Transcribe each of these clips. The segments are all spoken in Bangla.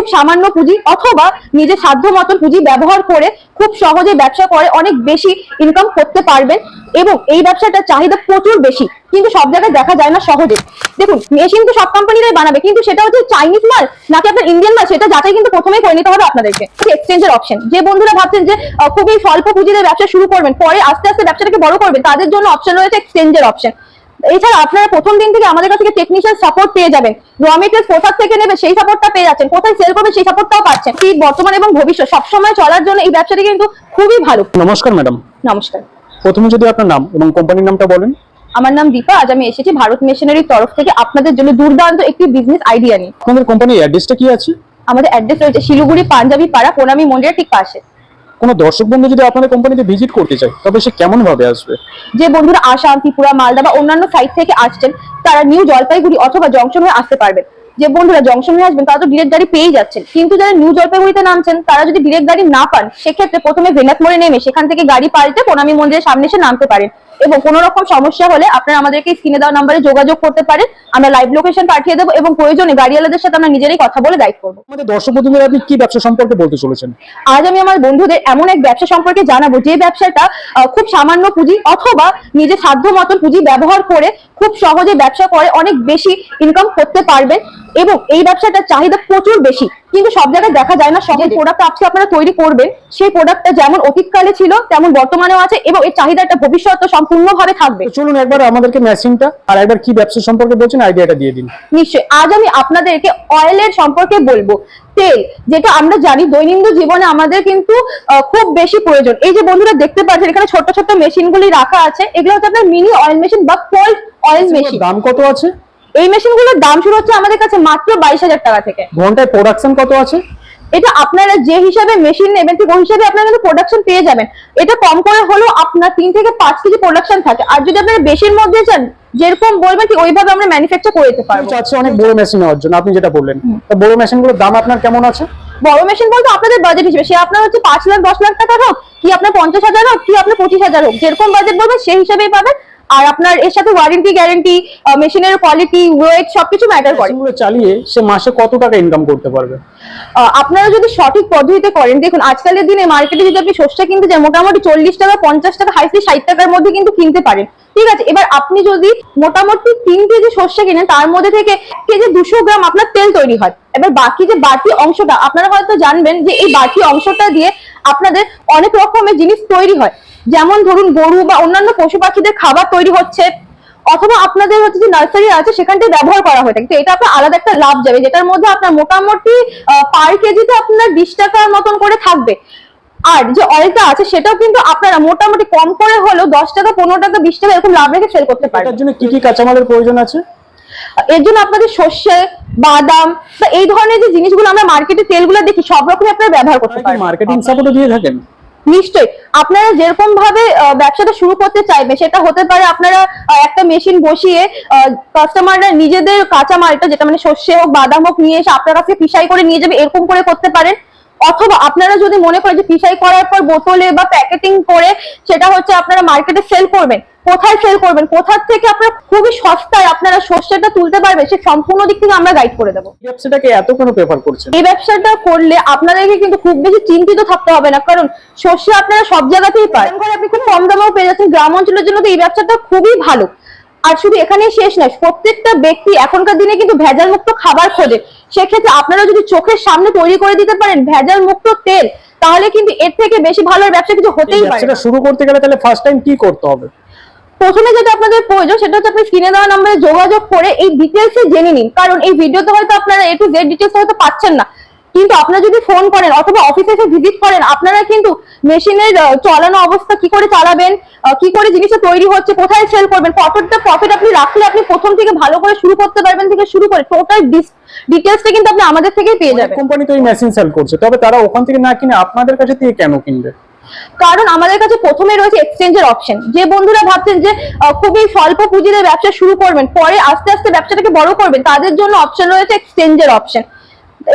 খুব সামান্য পুঁজি অথবা নিজের সাধ্য মতন পুঁজি ব্যবহার করে খুব সহজে ব্যবসা করে অনেক বেশি ইনকাম করতে পারবেন এবং এই ব্যবসাটার চাহিদা প্রচুর বেশি। কিন্তু সব জায়গায় দেখা যায় না সহজে। দেখুন মেশিন তো সব কোম্পানিরাই বানাবে, কিন্তু সেটা হচ্ছে চাইনিজ মাল নাকি আপনার ইন্ডিয়ান মাল, সেটা যাচাই কিন্তু প্রথমেই করে নিতে হবে আপনাদেরকে। এক্সচেঞ্জের অপশন যে বন্ধুরা ভাবছেন যে খুবই স্বল্প পুঁজিতে ব্যবসা শুরু করবেন, পরে আস্তে আস্তে ব্যবসাটাকে বড় করবেন, তাদের জন্য অপশন রয়েছে এক্সচেঞ্জের অপশন এছাড়া আপনারা প্রথম দিন থেকে আমাদের কাছ থেকে টেকনিশিয়ান সাপোর্ট পেয়ে যাবেন। র মেটেরিয়াল কোথা থেকে নেবে সেই সাপোর্টটা পেয়ে যাচ্ছেন কোথায় সেল করবে সেই সাপোর্টটাও পাচ্ছেন। এই বর্তমান এবং ভবিষ্যৎ সবসময় চলার জন্য এই ব্যবসাটি কিন্তু খুবই ভালো। নমস্কার ম্যাডাম নমস্কার। প্রথমে যদি আপনার নাম এবং কোম্পানির নামটা বলেন। আমার নাম দীপা আজ আমি এসেছি ভারত মেশিনারির তরফ থেকে আপনাদের জন্য দুর্দান্ত একটি বিজনেস আইডিয়া নিয়ে। আপনাদের কোম্পানির অ্যাড্রেসটা কি আছে? আমাদের অ্যাড্রেস রয়েছে শিলিগুড়ি পাঞ্জাবি পাড়া প্রণামী মন্দিরের ঠিক পাশে। কোনো দর্শক বন্ধু যদি আপনাদের কোম্পানিতে ভিজিট করতে চায়, তবে সে কেমন ভাবে আসবে? যে বন্ধুরা আসাম ত্রিপুরা, মালদা বা অন্যান্য সাইট থেকে আসছেন, তারা নিউ জলপাইগুড়ি অথবা জংশন হয়ে আসতে পারবেন। যে বন্ধুরা জংশন হয়ে আসবেন তারা তো ডিরেক্ট গাড়ি পেয়ে যাচ্ছেন। কিন্তু যারা নিউ জলপাইগুড়িতে নামছেন তারা যদি ডিরেক্ট গাড়ি না পান সেক্ষেত্রে প্রথমে ভেনাত মোড়ে নেমে সেখান থেকে গাড়ি পাল্টে প্রণামী মন্দিরের সামনে এসে নামতে পারেন। এবং কোনো রকম সমস্যা হলে আপনারা আমাদেরকে স্ক্রিনে দেওয়া নাম্বারে যোগাযোগ করতে পারেন। আমরা লাইভ লোকেশন পাঠিয়ে দেবো এবং প্রয়োজনে গাড়িওয়ালাদের সাথে আমরা নিজেরাই কথা বলে গাইড করব। আমাদের দর্শক বন্ধুদের আপনি কি ব্যবসা সম্পর্কে বলতে চলেছেন? আজ আমি আমার বন্ধুদের এমন এক ব্যবসা সম্পর্কে জানাব যে ব্যবসাটা খুব সামান্য পুঁজি অথবা নিজের সাধ্য মতন পুঁজি ব্যবহার করে খুব সহজে ব্যবসা করে অনেক বেশি ইনকাম করতে পারবেন। এবং এই ব্যবসাটার চাহিদা প্রচুর বেশি। কিন্তু সব জায়গায় দেখা যায় না সহজ প্রোডাক্ট আজকে আপনারা তৈরি করবেন। সেই প্রোডাক্টটা যেমন অতীতকালে ছিল তেমন বর্তমানেও আছে এবং এর চাহিদাটা ভবিষ্যতে সম্পূর্ণভাবে থাকবে। চলুন একবার আমাদেরকে মেশিনটা আর একবার কি ব্যবসা সম্পর্কে বলছেন আইডিয়াটা দিয়ে দিন। নিশ্চয়ই। আজ আমি আপনাদেরকে অয়েলের সম্পর্কে বলব। তেল যেটা আমরা জানি দৈনন্দিন জীবনে আমাদের কিন্তু খুব বেশি প্রয়োজন। এই যে বন্ধুরা দেখতে পাচ্ছেন এখানে ছোট ছোট মেশিনগুলি রাখা আছে। এগুলো হচ্ছে আপনার মিনি অয়েল মেশিন বা কোল্ড অয়েল মেশিন দাম কত আছে? এই মেশিনগুলোর দাম শুরু হচ্ছে আমাদের কাছে মাত্র বাইশ হাজার টাকা থেকে। ঘন্টায় প্রোডাকশন কত আছে? এটা আপনারা যে হিসাবে মেশিন নেবেন ঠিক ওই হিসাবে আপনারা কিন্তু প্রোডাকশন পেয়ে যাবেন। এটা কম করে হলেও আপনার তিন থেকে পাঁচ কেজি প্রোডাকশন থাকে। আর যদি আপনারা বেশির মধ্যে চান যেরকম বলবেন ঠিক ওইভাবে আমরা ম্যানুফ্যাকচার করে দিতে পারব। চাচ্ছে অনেক বড় মেশিন নেওয়ার জন্য আপনি যেটা বললেন। তো বড় মেশিনগুলোর দাম আপনার কেমন আছে? বড় মেশিন বলতে আপনাদের বাজেট হিসেবে সে আপনার হচ্ছে পাঁচ লাখ দশ লাখ টাকা হোক কি আপনার পঞ্চাশ হাজার হোক কি আপনার পঁচিশ হাজার হোক যেরকম বাজেট বলবেন সেই হিসাবেই পাবেন। আর আপনার এর সাথে ওয়ারেন্টি গ্যারেন্টি মেশিনের কোয়ালিটি ওয়েট সবকিছু ম্যাটার করে। মেশিনগুলো চালিয়ে সে মাসে কত টাকা ইনকাম করতে পারবে? আপনারা যদি সঠিক পদ্ধতিতে করেন দেখুন আজকালের দিনে মার্কেটে যদি আপনি সর্ষে কিনতে যান মোটামুটি চল্লিশ টাকা পঞ্চাশ টাকা হাইস্টলি ষাট টাকার মধ্যে কিন্তু কিনতে পারেন। ঠিক আছে এবার আপনি যদি মোটামুটি তিন কেজি সর্ষে কিনেন তার মধ্যে থেকে কেজি দুশো গ্রাম আপনার তেল তৈরি হয়। এবার বাকি যে বাকি অংশটা আপনারা হয়তো জানবেন যে এই বাকি অংশটা দিয়ে আপনাদের অনেক রকমের জিনিস তৈরি হয়। যেমন ধরুন গরু বা অন্যান্য পশু পাখিদের খাবার তৈরি হচ্ছে অথবা আপনাদের হচ্ছে যে নার্সারি আছে সেখানটায় ব্যবহার করা হয়ে থাকে। তো এটা আপনার আলাদা একটা লাভ যাবে যেটার মধ্যে আপনার মোটামুটি পার কেজিতে আপনার বিশ টাকার মতন করে থাকবে। আর যে অয়েলটা আছে সেটাও কিন্তু আপনারা মোটামুটি কম করে হলেও দশ টাকা পনেরো টাকা বিশ টাকা এরকম লাভ রেখে সেল করতে পারবেন। এটার জন্য কি কি কাঁচামালের প্রয়োজন আছে? এর জন্য আপনাদের সর্ষে বাদাম বা এই ধরনের যে জিনিসগুলো আমরা মার্কেটে তেলগুলো দেখি সব রকমই আপনারা ব্যবহার করতে পারেন মার্কেটিং সাপোর্টও দিয়ে থাকেন? নিশ্চয়ই। আপনারা যেরকম ভাবে ব্যবসাটা শুরু করতে চাইবে, সেটা হতে পারে আপনারা একটা মেশিন বসিয়ে কাস্টমাররা নিজেদের কাঁচামালটা, যেটা মানে শস্য হোক, বাদাম হোক, নিয়ে এসে আপনার কাছে পিসাই করে নিয়ে যাবে, এরকম করে করতে পারেন। অথবা আপনারা যদি মনে করেন যে পিসাই করার পর বোতলে বা প্যাকেটিং করে সেটা হচ্ছে আপনারা মার্কেটে সেল করবেন কোথায় সেল করবেন কোথার থেকে আপনারা খুবই সস্তায় আপনারা শস্যটা তুলতে পারবেন সে সম্পূর্ণ দিক থেকে আমরা গাইড করে দেবো। এই ব্যবসাটাকে এত কেন প্রেফার করছেন? এই ব্যবসাটা করলে আপনাদেরকে কিন্তু খুব বেশি চিন্তিত থাকতে হবে না কারণ শস্য আপনারা সব জায়গাতেই পান ঘরে আপনি খুব কম দামেও পেয়ে যাচ্ছেন গ্রাম অঞ্চলের জন্য তো এই ব্যবসাটা খুবই ভালো। আর শুধু এখানেই শেষ নয় প্রত্যেকটা ব্যক্তি এখনকার দিনে কিন্তু ভেজাল মুক্ত খাবার খোঁজে। সেক্ষেত্রে আপনারা যদি চোখের সামনে তৈরি করে দিতে পারেন ভেজাল মুক্ত তেল তাহলে কিন্তু এর থেকে বেশি ভালো ব্যবসা কিছু হতেই পারে শুরু করতে গেলে তাহলে ফার্স্ট টাইম কি করতে হবে? প্রথমে যেটা আপনাদের প্রয়োজন সেটা হচ্ছে আপনি স্ক্রিনে দেওয়া নাম্বারে যোগাযোগ করে এই ডিটেলস জেনে নিন। কারণ এই ভিডিওতে হয়তো আপনারা এ টু জেড ডিটেলস হয়তো পাচ্ছেন না। কিন্তু আপনারা যদি ফোন করেন অথবা অফিসে এসে ভিজিট করেন আপনারা কিন্তু মেশিনের চালানো অবস্থা কি করে চালাবেন কি করে জিনিসটা তৈরি হচ্ছে কোথায় সেল করবেন কতটা প্রফিট আপনি রাখলে আপনি প্রথম থেকে ভালো করে শুরু করতে পারবেন থেকে শুরু করে টোটাল ডিটেলসটা কিন্তু আপনি আমাদের থেকেই পেয়ে যাবেন। কোম্পানি তো এই মেশিন সেল করছে তবে তারা ওখান থেকে না কিনে আপনাদের কাছে থেকে কেন কিনবে? কারণ আমাদের কাছে প্রথমে রয়েছে এক্সচেঞ্জের অপশন যে বন্ধুরা ভাবছেন যে খুবই স্বল্প পুঁজিতে ব্যবসা শুরু করবেন পরে আস্তে আস্তে ব্যবসাটাকে বড় করবেন তাদের জন্য অপশন রয়েছে এক্সচেঞ্জের অপশন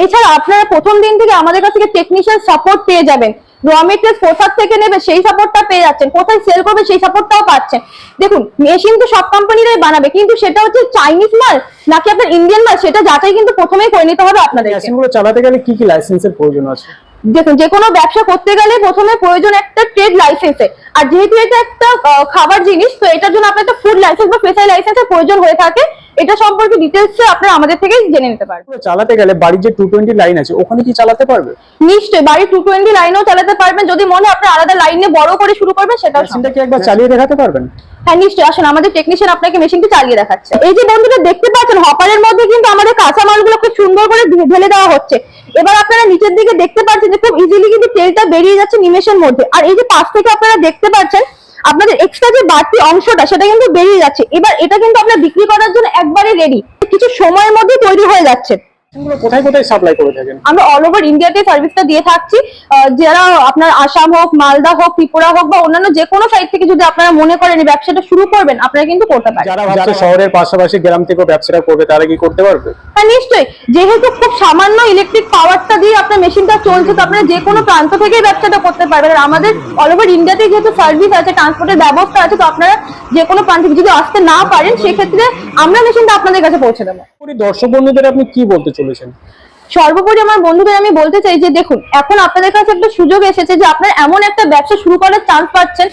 এছাড়া আপনারা প্রথম দিন থেকে আমাদের কাছ থেকে টেকনিশিয়ান সাপোর্ট পেয়ে যাবেন। র মেটেরিয়াল কোথা থেকে নেবে সেই সাপোর্টটা পেয়ে যাচ্ছেন। কোথায় সেল করবে সেই সাপোর্টটাও পাচ্ছেন। দেখুন মেশিন তো সব কোম্পানিরাই বানাবে কিন্তু সেটা হচ্ছে চাইনিজ মাল নাকি আপনার ইন্ডিয়ান মাল সেটা যাচাই কিন্তু প্রথমেই করে নিতে হবে আপনাদেরকে। মেশিনগুলো চালাতে গেলে কি কি লাইসেন্সের প্রয়োজন আছে? দেখুন যে কোনো ব্যবসা করতে গেলে প্রথমে প্রয়োজন একটা ট্রেড লাইসেন্সের আর যেহেতু এটা একটা খাবার জিনিস তো এটার জন্য আপনার একটা ফুড লাইসেন্স বা ফেসাই লাইসেন্সের প্রয়োজন হয়ে থাকে। এটা সম্পর্কে ডিটেলস আপনারা আমাদের থেকেই জেনে নিতে পারবেন। চালাতে গেলে বাড়ির যে টু টোয়েন্টি লাইন আছে ওখানে কি চালাতে পারবে? নিশ্চয়ই বাড়ি টু টোয়েন্টি লাইনেও চালাতে পারবেন। যদি মনে আপনার আলাদা লাইনে বড় করে শুরু করবেন সেটা। মেশিনটা কি একবার চালিয়ে দেখাতে পারবেন? হ্যাঁ নিশ্চয়ই। আসুন আমাদের টেকনিশিয়ান আপনাকে মেশিনটি চালিয়ে দেখাচ্ছে। এই যে বন্ধুরা দেখতে পাচ্ছেন হপারের মধ্যে কিন্তু আমাদের কাঁচা মালগুলো খুব সুন্দর করে ঢেলে দেওয়া হচ্ছে। এবার আপনারা নিচের দিকে দেখতে পাচ্ছেন যে খুব ইজিলি কিন্তু তেলটা বেরিয়ে যাচ্ছে নিমেষের মধ্যে। আর এই যে পাশ থেকে আপনারা দেখতে পাচ্ছেন আপনাদের এক্সট্রা যে বাড়তি অংশটা সেটা কিন্তু বেরিয়ে যাচ্ছে। এবার এটা কিন্তু আপনার বিক্রি করার জন্য একবারে রেডি কিছু সময়ের মধ্যে তৈরি হয়ে যাচ্ছে। কোথায় কোথায় সাপ্লাই করে থাকেন? আমরা অল ওভার ইন্ডিয়াতে সার্ভিসটা দিয়ে থাকছি। যারা আপনার আসাম হোক মালদা হোক ত্রিপুরা হোক বা অন্যান্য যে কোনো সাইড থেকে যদি আপনারা মনে করেন এই ব্যবসাটা শুরু করবেন আপনারা কিন্তু করতে পারেন যারা শহরের পাশাপাশি গ্রাম থেকেও ব্যবসাটা করবে তারা কি করতে পারবে? হ্যাঁ নিশ্চয়ই। যেহেতু খুব সামান্য ইলেকট্রিক পাওয়ারটা দিয়ে আপনার মেশিনটা চলছে তো আপনারা যে কোনো প্রান্ত থেকেই ব্যবসাটা করতে পারবেন। আর আমাদের অল ওভার ইন্ডিয়াতে যেহেতু সার্ভিস আছে ট্রান্সপোর্টের ব্যবস্থা আছে তো আপনারা যে কোনো প্রান্ত যদি আসতে না পারেন সেক্ষেত্রে আমরা মেশিনটা আপনাদের কাছে পৌঁছে দেবো। পুরো দর্শক বন্ধুদের আপনি কি বলতে চলেছেন? সর্বোপরি আমার বন্ধুদের আমি বলতে চাই যে, দেখুন, এখন আপনাদের কাছে একটা সুযোগ এসেছে যে, আপনারা এমন একটা ব্যবসা শুরু করার চান্স পাচ্ছেন,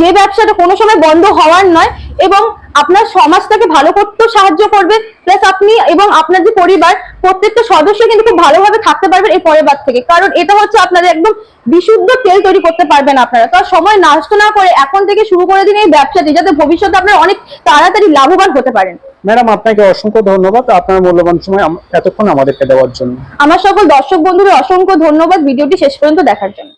যে ব্যবসাটা কোনো সময় বন্ধ হওয়ার নয় এবং আপনার সমাজটাকে ভালো করতেও সাহায্য করবে প্লাস আপনি এবং আপনার যে পরিবার, প্রত্যেকটা সদস্য কিন্তু খুব ভালোভাবে থাকতে পারবেন এই পরিবার থেকে। কারণ এটা হচ্ছে আপনাদের একদম বিশুদ্ধ তেল তৈরি করতে পারবেন আপনারা। তো আর সময় নষ্ট না করে এখন থেকে শুরু করে দিন এই ব্যবসাটি, যাতে ভবিষ্যতে আপনারা অনেক তাড়াতাড়ি লাভবান হতে পারেন। ম্যাডাম, আপনাকে অসংখ্য ধন্যবাদ আপনার মূল্যবান সময় এতক্ষণ আমাদেরকে দেওয়ার জন্য। আমার সকল দর্শক বন্ধুদের অসংখ্য ধন্যবাদ ভিডিওটি শেষ পর্যন্ত দেখার জন্য।